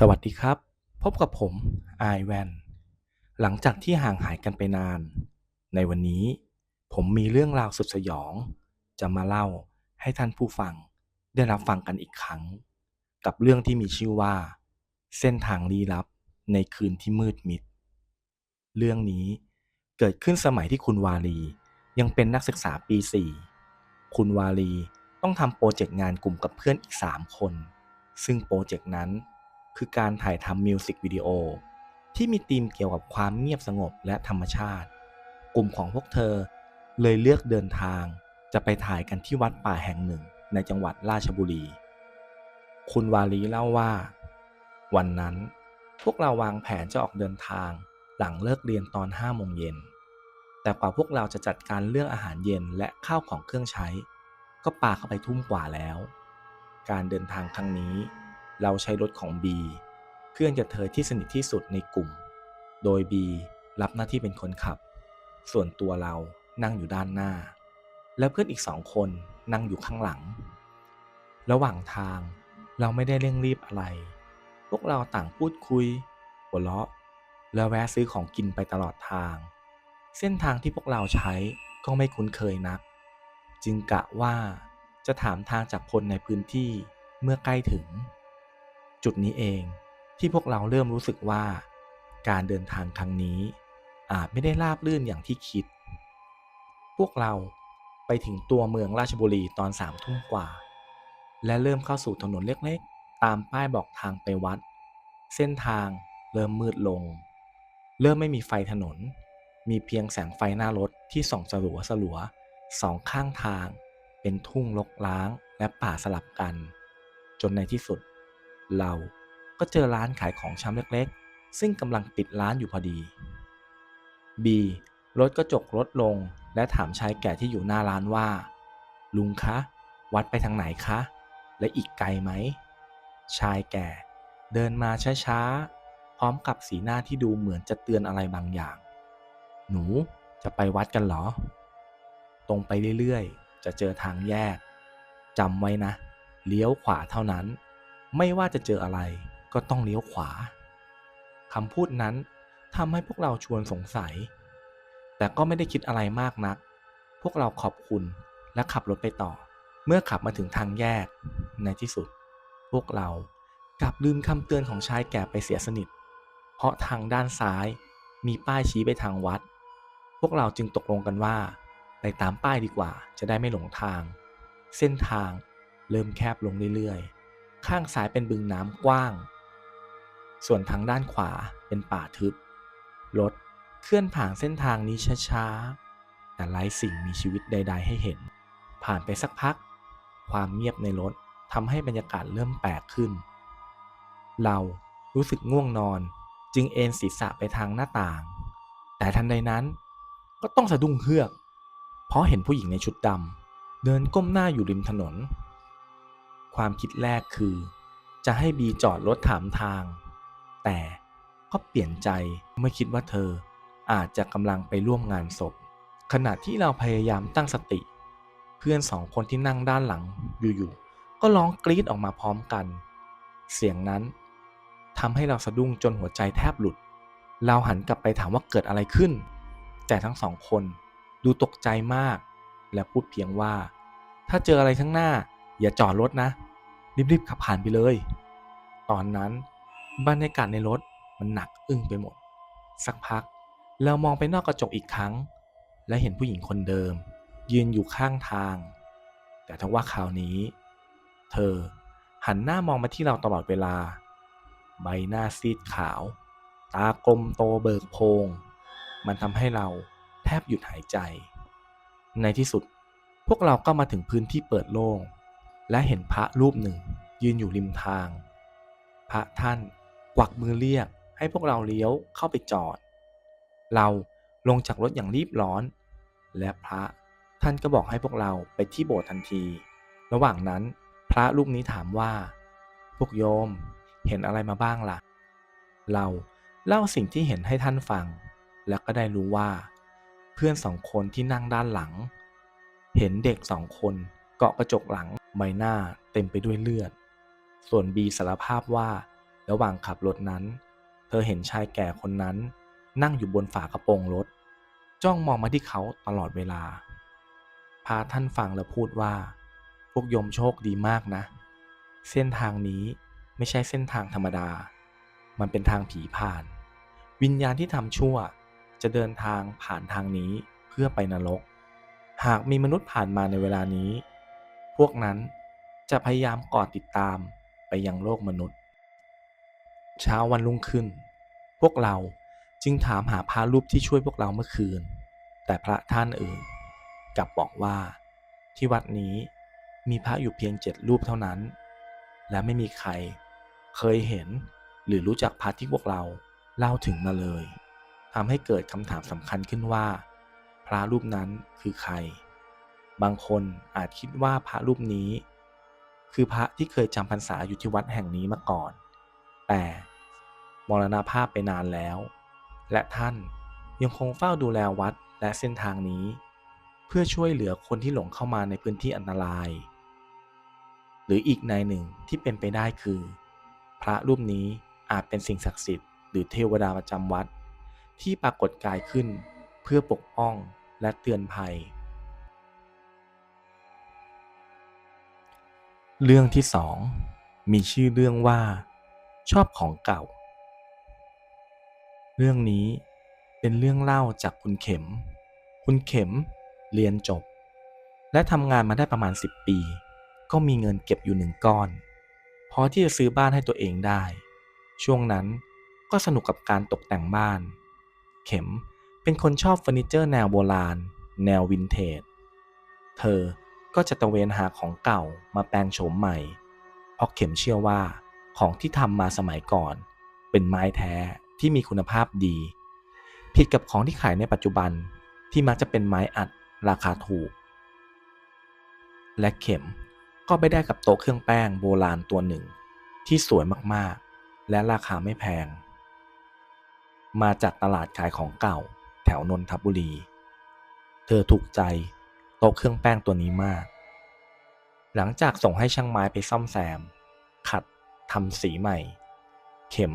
สวัสดีครับ พบกับผมไอแวนหลังจากที่ห่างหายกันไปนาน ในวันนี้ ผมมีเรื่องราวสุดสยอง จะมาเล่าให้ท่านผู้ฟังได้รับฟังกันอีกครั้ง กับเรื่องที่มีชื่อว่า เส้นทางลี้ลับในคืนที่มืดมิด เรื่องนี้เกิดขึ้นสมัยที่คุณวาลียังเป็นนักศึกษาปี 4 คุณวาลีต้องทำโปรเจกต์งานกลุ่มกับเพื่อนอีก 3 คน ซึ่งโปรเจกต์นั้น คือการถ่ายทำมิวสิกวิดีโอที่มีธีมเกี่ยวกับความเงียบสงบและธรรมชาติ กลุ่มของพวกเธอเลยเลือกเดินทาง จะไปถ่ายกันที่วัดป่าแห่งหนึ่งในจังหวัดราชบุรี คุณวาลีเล่าว่า วันนั้น พวกเราวางแผนจะออกเดินทางหลังเลิกเรียนตอน5โมงเย็น แต่กว่าพวกเราจะจัดการเรื่องอาหารเย็นและข้าวของเครื่องใช้ ก็ป่าเข้าไปทุ่มกว่าแล้ว การเดินทางครั้งนี้ เราใช้รถของบีเพื่อนจะเธอที่สนิทที่สุดในกลุ่ม โดยบีรับหน้าที่เป็นคนขับ ส่วนตัวเรานั่งอยู่ด้านหน้า และเพื่อนอีกสองคนนั่งอยู่ข้างหลัง ระหว่างทางเราไม่ได้เร่งรีบอะไร พวกเราต่างพูดคุย หัวเราะ และแวะซื้อของกินไปตลอดทาง เส้นทางที่พวกเราใช้ก็ไม่คุ้นเคยนัก จึงกะว่าจะถามทางจากคนในพื้นที่เมื่อใกล้ถึง จุดนี้เองที่พวกเราเริ่มรู้สึกว่า การเดินทางครั้งนี้ อาจไม่ได้ราบรื่นอย่างที่คิด พวกเราไปถึงตัวเมืองราชบุรีตอนสามทุ่มกว่า และเริ่มเข้าสู่ถนนเล็กๆ ตามป้ายบอกทางไปวัด เส้นทางเริ่มมืดลง เริ่มไม่มีไฟถนน มีเพียงแสงไฟหน้ารถที่ส่องสลัวสลัวสองข้างทาง เป็นทุ่งรกร้างและป่าสลับกัน จนในที่สุด เราก็เจอร้านขายของชำเล็กๆ ซึ่งกำลังปิดร้านอยู่พอดี B รถกระจกลดลงและถามชายแก่ที่อยู่หน้าร้านว่า ลุงคะ วัดไปทางไหนคะ และอีกไกลไหม ชายแก่เดินมาช้าๆ พร้อมกับสีหน้าที่ดูเหมือนจะเตือนอะไรบางอย่าง หนูจะไปวัดกันเหรอ ตรงไปเรื่อยๆ จะเจอทางแยกจำไว้นะ เลี้ยวขวาเท่านั้น ไม่ว่าจะเจออะไรก็ต้องเลี้ยวขวาคำพูดนั้นทำให้พวกเราชวนสงสัย แต่ก็ไม่ได้คิดอะไรมากนัก พวกเราขอบคุณและขับรถไปต่อ เมื่อขับมาถึงทางแยก ในที่สุด พวกเรากลับลืมคำเตือนของชายแก่ไปเสียสนิท เพราะทางด้านซ้ายมีป้ายชี้ไปทางวัด พวกเราจึงตกลงกันว่า ไปตามป้ายดีกว่าจะได้ไม่หลงทาง เส้นทางเริ่มแคบลงเรื่อยๆ ข้างซ้ายเป็นบึงน้ำกว้าง ส่วนทางด้านขวาเป็นป่าทึบ รถเคลื่อนผ่านเส้นทางนี้ช้าๆ แต่ไร้สิ่งมีชีวิตใด ๆ ให้เห็น ผ่านไปสักพัก ความเงียบในรถทำให้บรรยากาศเริ่มแปลกขึ้น เรารู้สึกง่วงนอนจึงเอนศีรษะไปทางหน้าต่าง แต่ทันใดนั้นก็ต้องสะดุ้งเฮือก เพราะเห็นผู้หญิงในชุดดำเดินก้มหน้าอยู่ริมถนน ความคิดแรกคือ จะให้บีจอดรถถามทาง แต่ก็เปลี่ยนใจเมื่อคิดว่าเธออาจจะกำลังไปร่วมงานศพ ขณะที่เราพยายามตั้งสติ เพื่อนสองคนที่นั่งด้านหลังอยู่ๆก็ร้องกรีดออกมาพร้อมกัน เสียงนั้นทำให้เราสะดุ้งจนหัวใจแทบหลุด เราหันกลับไปถามว่าเกิดอะไรขึ้น แต่ทั้งสองคนดูตกใจมาก และพูดเพียงว่า ถ้าเจออะไรข้างหน้า อย่าจอดรถนะ รีบๆขับผ่านไปเลย ตอนนั้นบรรยากาศในรถมันหนักอึ้งไปหมด สักพักเรามองไปนอกกระจกอีกครั้ง และเห็นผู้หญิงคนเดิม ยืนอยู่ข้างทาง แต่ทว่าคราวนี้ เธอหันหน้ามองมาที่เราตลอดเวลา ใบหน้าซีดขาว ตากลมโตเบิกโพง มันทำให้เราแทบหยุดหายใจ ในที่สุดพวกเราก็มาถึงพื้นที่เปิดโล่ง และเห็นพระรูปหนึ่ง ยืนอยู่ริมทาง พระท่านกวักมือเรียกให้พวกเราเลี้ยวเข้าไปจอด เราลงจากรถอย่างรีบร้อน และพระท่านก็บอกให้พวกเราไปที่โบสถ์ทันที ระหว่างนั้นพระรูปนี้ถามว่า พวกโยมเห็นอะไรมาบ้างล่ะ เราเล่าสิ่งที่เห็นให้ท่านฟัง แล้วก็ได้รู้ว่า เพื่อนสองคนที่นั่งด้านหลัง เห็นเด็กสองคนเกาะกระจกหลัง ใบหน้าเต็มไปด้วยเลือด ส่วนบีสารภาพว่าระหว่างขับรถนั้น เธอเห็นชายแก่คนนั้นนั่งอยู่บนฝากระโปรงรถ จ้องมองมาที่เขาตลอดเวลา พาท่านฟังแล้วพูดว่า พวกยมโชคดีมากนะ เส้นทางนี้ไม่ใช่เส้นทางธรรมดา มันเป็นทางผีผ่าน วิญญาณที่ทำชั่วจะเดินทางผ่านทางนี้เพื่อไปนรก หากมีมนุษย์ผ่านมาในเวลานี้ พวกนั้นจะพยายามกอดติดตามไปยังโลกมนุษย์ เช้าวันรุ่งขึ้น พวกเราจึงถามหาพระรูปที่ช่วยพวกเราเมื่อคืน แต่พระท่านอื่นกลับบอกว่า ที่วัดนี้มีพระอยู่เพียงเจ็ดรูปเท่านั้น และไม่มีใครเคยเห็นหรือรู้จักพระที่พวกเราเล่าถึงมาเลยทำให้เกิดคำถามสำคัญขึ้นว่า พระรูปนั้นคือใคร บางคนอาจคิดว่าพระรูปนี้ คือพระที่เคยจำพรรษาอยู่ที่วัดแห่งนี้มาก่อน แต่มรณภาพไปนานแล้ว และท่านยังคงเฝ้าดูแลวัดและเส้นทางนี้ เพื่อช่วยเหลือคนที่หลงเข้ามาในพื้นที่อันตราย หรืออีกในหนึ่งที่เป็นไปได้คือ พระรูปนี้อาจเป็นสิ่งศักดิ์สิทธิ์หรือเทวดาประจำวัด ที่ปรากฏกายขึ้นเพื่อปกป้องและเตือนภัย เรื่องที่สองมีชื่อเรื่องว่า ชอบของเก่า เรื่องนี้เป็นเรื่องเล่าจากคุณเข็ม คุณเข็มเรียนจบ และทำงานมาได้ประมาณ 10 ปี ก็มีเงินเก็บอยู่หนึ่งก้อน พอที่จะซื้อบ้านให้ตัวเองได้ ช่วงนั้นก็สนุกกับการตกแต่งบ้าน เข็มเป็นคนชอบเฟอร์นิเจอร์แนวโบราณ แนววินเทจ เธอ ก็จะตระเวนหาของเก่ามาแปลงโฉมใหม่ เพราะเข็มเชื่อว่าของที่ทำมาสมัยก่อน เป็นไม้แท้ที่มีคุณภาพดี ผิดกับของที่ขายในปัจจุบันที่มักจะเป็นไม้อัดราคาถูก และเข็มก็ไปได้กับโต๊ะเครื่องแป้งโบราณตัวหนึ่ง ที่สวยมากๆ และราคาไม่แพง มาจากตลาดขายของเก่าแถวนนทบุรี เธอถูกใจ โต๊ะเครื่องแป้งตัวนี้มาก หลังจากส่งให้ช่างไม้ไปซ่อมแซม ขัดทำสีใหม่ เข็ม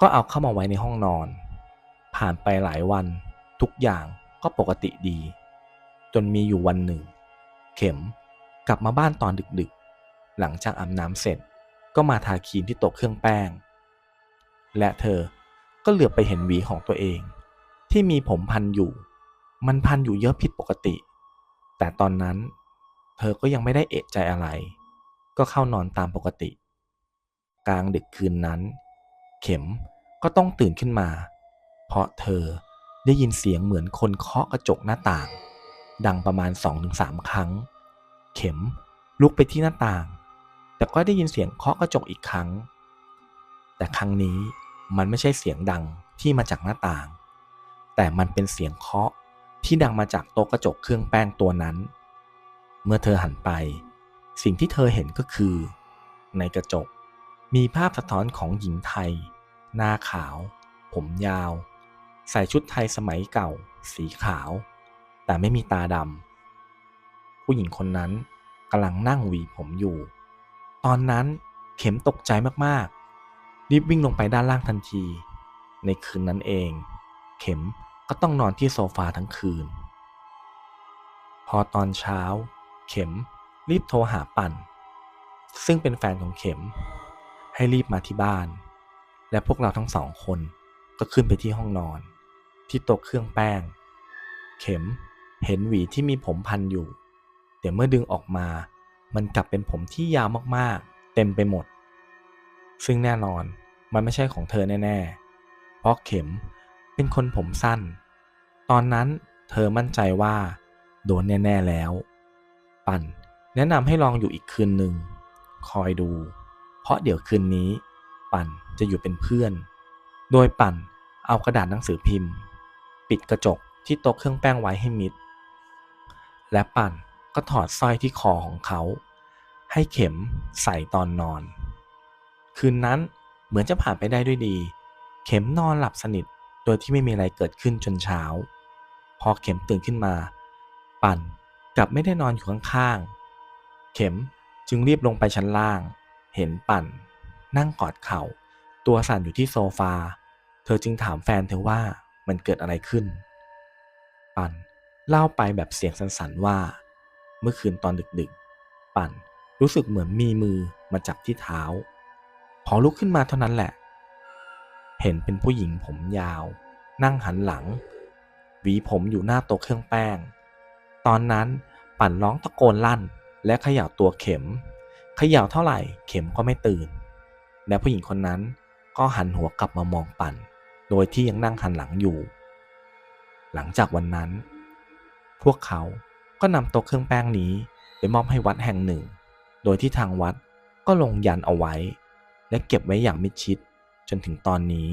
ก็เอาเข้ามาไว้ในห้องนอน ผ่านไปหลายวัน ทุกอย่างก็ปกติดี จนมีอยู่วันหนึ่ง เข็มกลับมาบ้านตอนดึกๆ หลังจากอาบน้ำเสร็จก็มาทาครีมที่โต๊ะเครื่องแป้ง และเธอก็เหลือบไปเห็นหวีของตัวเอง ที่มีผมพันอยู่ มันพันอยู่เยอะผิดปกติ แต่ตอนนั้นเธอก็ยังไม่ได้เอะใจอะไร ก็เข้านอนตามปกติ กลางดึกคืนนั้น เข็มก็ต้องตื่นขึ้นมา เพราะเธอได้ยินเสียงเหมือนคนเคาะกระจกหน้าต่าง ดังประมาณ 2-3 ครั้ง เข็มลุกไปที่หน้าต่าง แต่ก็ได้ยินเสียงเคาะกระจกอีกครั้ง แต่ครั้งนี้มันไม่ใช่เสียงดังที่มาจากหน้าต่าง แต่มันเป็นเสียงเคาะ ที่ดังมาจากโต๊ะกระจกเครื่องแป้งตัวนั้น เมื่อเธอหันไป สิ่งที่เธอเห็นก็คือ ในกระจกมีภาพสะท้อนของหญิงไทย หน้าขาว ผมยาว ใส่ชุดไทยสมัยเก่า สีขาว แต่ไม่มีตาดำผู้หญิงคนนั้นกำลังนั่งหวีผมอยู่ ตอนนั้นเข็มตกใจมากๆ รีบวิ่งลงไปด้านล่างทันที ในคืนนั้นเอง เข็ม ก็ต้องนอนที่โซฟาทั้งคืน พอตอนเช้า เข็มรีบโทรหาปั่น ซึ่งเป็นแฟนของเข็ม ให้รีบมาที่บ้าน และพวกเราทั้งสองคนก็ขึ้นไปที่ห้องนอน ที่โต๊ะเครื่องแป้ง เข็มเห็นหวีที่มีผมพันอยู่ แต่เมื่อดึงออกมา มันกลับเป็นผมที่ยาวมากๆ เต็มไปหมด ซึ่งแน่นอนมันไม่ใช่ของเธอแน่ๆ เพราะเข็ม เป็นคนผมสั้น ตอนนั้นเธอมั่นใจว่า โดนแน่ ๆ แล้ว ปั่นแนะนำให้ลองอยู่อีกคืนหนึ่ง คอยดู เพราะเดี๋ยวคืนนี้ ปั่นจะอยู่เป็นเพื่อน โดยปั่นเอากระดาษหนังสือพิมพ์ ปิดกระจกที่โต๊ะเครื่องแป้งไว้ให้มิด และปั่นก็ถอดสร้อยที่คอของเขา ให้เข็มใส่ตอนนอน คืนนั้นเหมือนจะผ่านไปได้ด้วยดี เข็มนอนหลับสนิท ดยที่ไม่มีอะไรเกิดขึ้นจนเช้า พอเข็มตื่นขึ้นมา ปั่นกลับไม่ได้นอนอยู่ข้างๆ เข็มจึงรีบลงไปชั้นล่าง เห็นปั่น นั่งกอดเข่า ตัวสั่นอยู่ที่โซฟา เธอจึงถามแฟนเธอว่ามันเกิดอะไรขึ้น ปั่นเล่าไปแบบเสียงสั่นๆว่า เมื่อคืนตอนดึกๆ ปั่นรู้สึกเหมือนมีมือมาจับที่เท้า พอลุกขึ้นมาเท่านั้นแหละ เห็นเป็นผู้หญิงผมยาว นั่งหันหลัง หวีผมอยู่หน้าโต๊ะเครื่องแป้ง ตอนนั้นปั่นร้องตะโกนลั่น และเขย่าตัวเข็ม เขย่าเท่าไหร่เข็มก็ไม่ตื่น และผู้หญิงคนนั้นก็หันหัวกลับมามองปั่น โดยที่ยังนั่งหันหลังอยู่ หลังจากวันนั้น พวกเขาก็นำโต๊ะเครื่องแป้งนี้ไปมอบให้วัดแห่งหนึ่ง โดยที่ทางวัดก็ลงยันเอาไว้ และเก็บไว้อย่างมิดชิด จนถึงตอนนี้